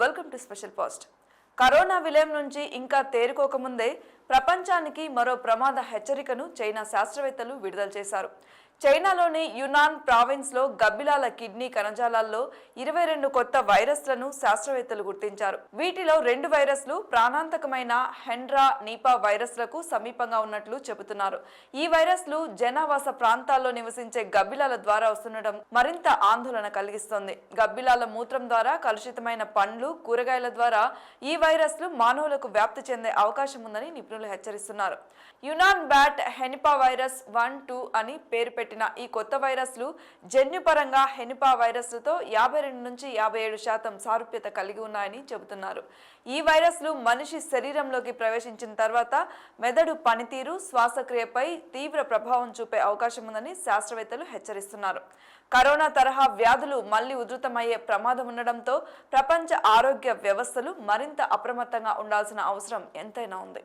Welcome to special post corona విలయం నుంచి ఇంకా తేరుకోకముందే ప్రపంచానికి మరో ప్రమాద హెచ్చరికను చైనా శాస్త్రవేత్తలు విడుదల చేశారు. చైనాలోని యునాన్ ప్రావిన్స్లో గబ్బిలాల కిడ్నీ కణజాలాల్లో ఇరవై రెండు కొత్త వైరస్లను శాస్త్రవేత్తలు గుర్తించారు. వీటిలో రెండు వైరస్లు ప్రాణాంతకమైన హెండ్రా నీపా వైరస్లకు సమీపంగా ఉన్నట్లు చెబుతున్నారు. ఈ వైరస్లు జనావాస ప్రాంతాల్లో నివసించే గబ్బిలాల ద్వారా వస్తుండడం మరింత ఆందోళన కలిగిస్తోంది. గబ్బిలాల మూత్రం ద్వారా కలుషితమైన పండ్లు కూరగాయల ద్వారా ఈ వైరస్లు మానవులకు వ్యాప్తి చెందే అవకాశం ఉందని నిపుణులు హెచ్చరిస్తున్నారు. Yunnan bat henipavirus one two అని పేరు పెట్టిన ఈ కొత్త వైరస్లు జన్యుపరంగా హెనిపా వైరస్లతో యాభై రెండు నుంచి యాభై ఏడు శాతం సారూప్యత కలిగి ఉన్నాయని చెబుతున్నారు. ఈ వైరస్లు మనిషి శరీరంలోకి ప్రవేశించిన తర్వాత మెదడు పనితీరు శ్వాసక్రియపై తీవ్ర ప్రభావం చూపే అవకాశం ఉందని శాస్త్రవేత్తలు హెచ్చరిస్తున్నారు. కరోనా తరహా వ్యాధులు మళ్ళీ ఉధృతమయ్యే ప్రమాదం ఉండడంతో ప్రపంచ ఆరోగ్య వ్యవస్థలు మరింత అప్రమత్తంగా ఉండాల్సిన అవసరం ఎంతైనా ఉంది.